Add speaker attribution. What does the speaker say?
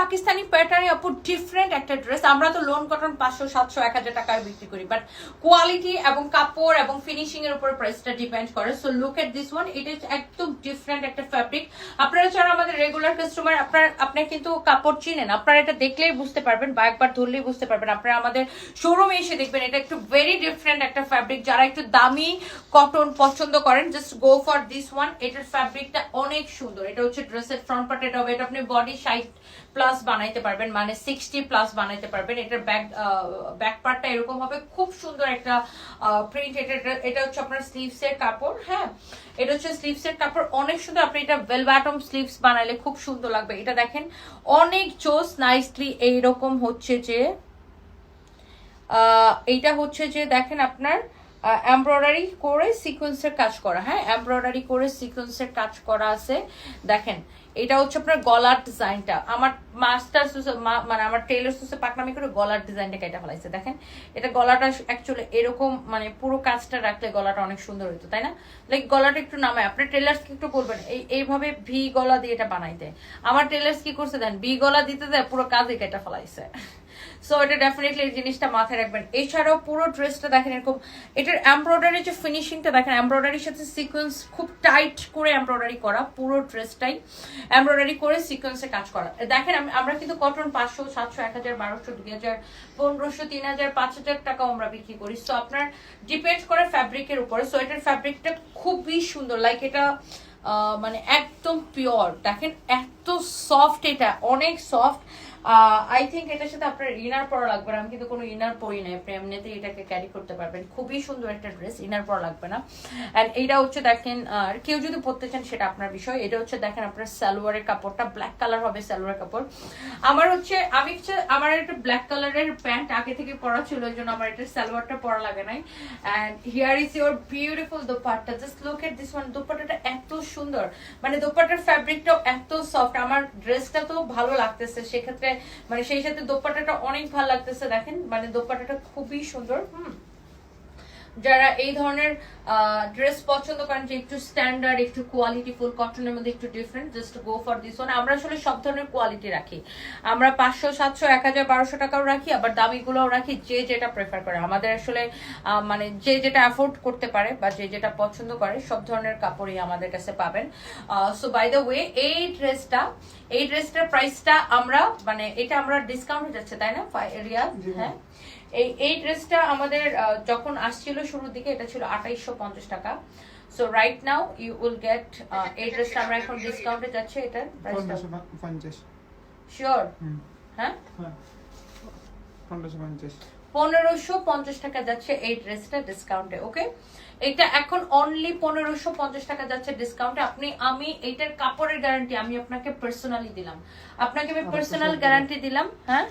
Speaker 1: পাকিস্তানি প্যাটার্নে আপু ডিফারেন্ট একটা ড্রেস আমরা তো লোন কটন পাঁচশো, সাতশো, এক হাজার টাকায় বিক্রি করি। বাট কোয়ালিটি এবং কাপড় এবং ফিনিশিং এর উপর প্রাইসটা ডিপেন্ড করে। So look at this one it is একদম ডিফারেন্ট একটা ফ্যাব্রিক আপনারা যারা আমাদের রেগুলার কাস্টমার আপনার, আপনি কিন্তু কাপড় চিনেন। আপনারা এটা দেখলেই বুঝতে পারবেন বা একবার ধরলেই বুঝতে পারবেন। আপনারা আমাদের শোরুমে এসে দেখবেন, এটা একটু ভেরি ডিফারেন্ট একটা ফ্যাব্রিক যারা একটু দামি কটন পছন্দ করেন just go for this one এটার ফ্যাব্রিকটা অনেক সুন্দর। এটা হচ্ছে ড্রেসের ফ্রন্ট পার্ট এটা হবে, এটা আপনি বডি সাইড প্লাস বানাইতে পারবেন মানে সিক্সটি প্লাস বানাইতে পারবেন। এটার ব্যাক ব্যাক পার্টটা এরকম হবে। খুব সুন্দর একটা প্রিন্ট এটা এটা- হচ্ছে আপনার স্লিভস এর কাপড় হ্যাঁ? এটা হচ্ছে স্লিভস এর কাপড়। অনেক সুন্দর আপনি এটা ভেলভাটম স্লিভস বানাইলে খুব সুন্দর লাগবে। এটা দেখেন অনেক চোস নাইসলি এইরকম হচ্ছে যে আহ, এইটা হচ্ছে যে দেখেন আপনার এমব্রয়ডারি করে সিকোয়েন্সের কাজ করা। হ্যাঁ এমব্রয়ডারি করে সিকোয়েন্সের কাজ করা আছে। দেখেন, এটা হচ্ছে আপনার গলার ডিজাইনটা আমার মাস্টার মানে আমার টেলার সুসে পাকনামি করে গলার ডিজাইনটা কেটে ফেলাইছে। দেখেন, এটা গলাটা অ্যাকচুয়ালি এরকম মানে পুরো কাজটা রাখলে গলাটা অনেক সুন্দর হতো তাই না? লাইক গলাটা একটু নামায়। আপনার টেলার্সকে একটু বলবেন, এই, এইভাবে ভি গলা দিয়ে এটা বানাইতে। আমার টেলার্স কি করছে দেন ভি গলা দিতে দেয় পুরো কাজে কেটে ফেলাইছে। সো এটা ডেফিনেটলি জিনিসটা মাথায় রাখবেন। এছাড়াও পুরো ড্রেসটা দেখেন এরকম। এটার এমব্রয়ডারি যে ফিনিশিংটা দেখেন এমব্রয়ডারির সাথে সিকোয়েন্স খুব টাইট করে এমব্রয়ডারি করা, পুরো ড্রেসটাই এমব্রয়ডারি করে সিকোয়েন্সে কাজ করা। দেখেন আমরা কিন্তু কটন পাঁচশো, সাতশো, এক হাজার, বারোশো, দুই হাজার, পনেরোশো, তিন হাজার, পাঁচ হাজার টাকাও আমরা বিক্রি করি। সো আপনার ডিপেন্ড করে ফ্যাব্রিকের উপরে। সো এটার ফ্যাব্রিকটা খুবই সুন্দর। লাইক এটা মানে একদম পিওর দেখেন, এত সফট এটা, অনেক সফট আই থিঙ্ক এটার সাথে আপনার ইনার পরা লাগবে না। আমি কিন্তু কোনো ইনার পরি নাই। আপনি এমনিতে এটাকে ক্যারি করতে পারবেন। খুবই সুন্দর একটা ড্রেস ইনার পরা লাগবে না। অ্যান্ড এইটা হচ্ছে দেখেন আর কেউ যদি পরতে চান সেটা আপনার বিষয়। এটা হচ্ছে দেখেন আপনার সালোয়ারের কাপড়টা ব্ল্যাক কালার হবে সালোয়ার কাপড়। আমার হচ্ছে, আমি হচ্ছে, আমার একটা ব্ল্যাক কালারের প্যান্ট আগে থেকে পরা ছিল ওই জন্য আমার এটা সালোয়ারটা পরা লাগে নাই। And here is your beautiful dupatta. Just look at this one দোপাট্টাটা এত সুন্দর। মানে দোপাট্টার ফ্যাব্রিকটাও এত সফট আমার ড্রেসটা তো ভালো লাগতেছে। সেক্ষেত্রে মানে সেই সাথে দোপাট্টাটা অনেক ভালো লাগতেছে দেখেন। মানে দোপাট্টাটা খুবই সুন্দর হুম। যারা এই ধরনের ড্রেস পছন্দ করেন যে একটু স্ট্যান্ডার্ড একটু কোয়ালিটি ফুল কটনের মধ্যে একটু different just go for this one আমরা আসলে সব ধরনের কোয়ালিটি রাখি। আমরা পাঁচশো সাতশো এক হাজার বারোশো টাকাও রাখি আবার দামিগুলোও রাখি যে যেটা প্রেফার করে। আমাদের আসলে মানে যে যেটা অ্যাফোর্ড করতে পারে বা যে যেটা পছন্দ করে সব ধরনের কাপড়ই আমাদের কাছে পাবেন। সো বাই দ্য ওয়ে এই ড্রেসটা এই ড্রেসটার প্রাইসটা আমরা মানে এটা আমরা ডিসকাউন্ট হয়ে যাচ্ছে তাই না? রিয়াজ হ্যাঁ? এই এই ড্রেসটা আমাদের যখন আসছিল শুরুর দিকে এটা ছিল আঠাইশশো পঞ্চাশ টাকা। So right now you will get এই ড্রেসটা আমরা এখন ডিসকাউন্টে যাচ্ছে এটার
Speaker 2: পনেরোশো পঞ্চাশ।
Speaker 1: শিওর হ্যাঁ?
Speaker 2: হ্যাঁ।
Speaker 1: পনেরোশো পঞ্চাশ। টাকা যাচ্ছে এই ড্রেসটা ডিসকাউন্টে ওকে এটা এখন অনলি পনেরোশো পঞ্চাশ টাকা যাচ্ছে ডিসকাউন্টে আপনি আমি এইটার কাপড়ের গ্যারান্টি আমি আপনাকে পার্সোনালি দিলাম। আপনাকে আমি
Speaker 2: আচ্ছা,
Speaker 1: পার্সোনাল
Speaker 2: আচ্ছা।
Speaker 1: গ্যারান্টি দিলাম হ্যাঁ?